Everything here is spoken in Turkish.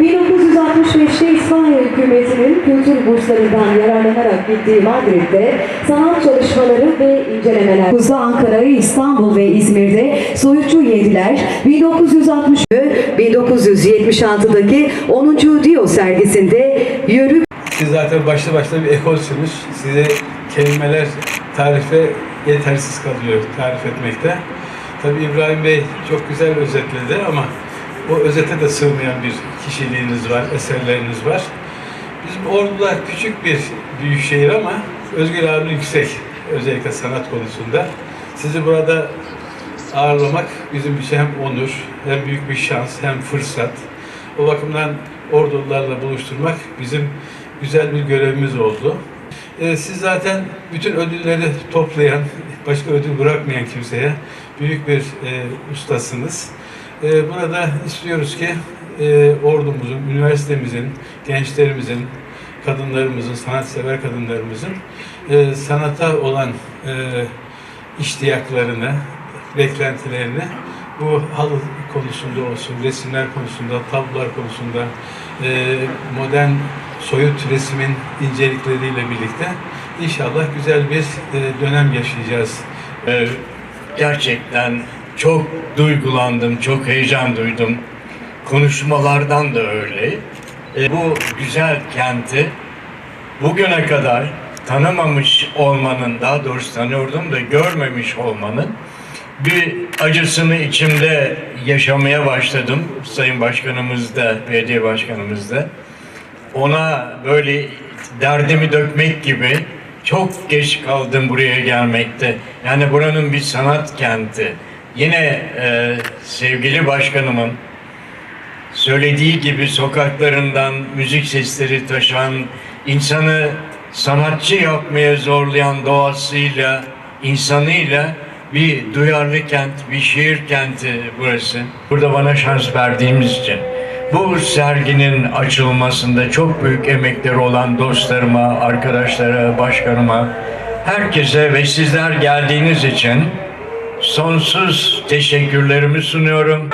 1965'te İspanya hükümetinin kültür burslarından yararlanarak gittiği Madrid'de sanat çalışmaları ve incelemeler. Kuzda Ankara'yı İstanbul ve İzmir'de soyucu yediler. 1960 1976'daki 10. Dio sergisinde yörük Siz zaten başlı başına bir ekolsünüz. Size kelimeler tarife yetersiz kalıyor tarif etmekte. Tabii İbrahim Bey çok güzel özetledi ama o özete de sığmayan bir kişiliğiniz var, eserleriniz var. Bizim Ordu'da küçük bir büyük şehir ama özgür ağırlığı yüksek. Özellikle sanat konusunda. Sizi burada ağırlamak bizim için hem onur, hem büyük bir şans, hem fırsat. O bakımdan ordularla buluşturmak bizim güzel bir görevimiz oldu. Ee, siz zaten bütün ödülleri toplayan, başka ödül bırakmayan kimseye büyük bir e, ustasınız. Ee, burada istiyoruz ki e, ordumuzun, üniversitemizin, gençlerimizin, kadınlarımızın, sanatsever kadınlarımızın e, sanata olan e, iştiyaklarını, beklentilerini bu halı konusunda olsun, resimler konusunda, tablolar konusunda, e, modern soyut resmin incelikleriyle birlikte inşallah güzel bir e, dönem yaşayacağız. Ee, gerçekten çok duygulandım, çok heyecan duydum. Konuşmalardan da öyle. Ee, bu güzel kenti bugüne kadar tanımamış olmanın, daha doğrusu tanıyordum da görmemiş olmanın bir acısını içimde yaşamaya başladım. Sayın Başkanımız da, belediye başkanımız da. Ona böyle derdimi dökmek gibi çok geç kaldım buraya gelmekte. Yani buranın bir sanat kenti. Yine e, sevgili başkanımın söylediği gibi sokaklarından müzik sesleri taşan, insanı sanatçı yapmaya zorlayan doğasıyla, insanıyla bir duyarlı kent, bir şehir kenti burası. Burada bana şans verdiğimiz için. Bu serginin açılmasında çok büyük emekleri olan dostlarıma, arkadaşlara, başkanıma, herkese ve sizler geldiğiniz için sonsuz teşekkürlerimi sunuyorum.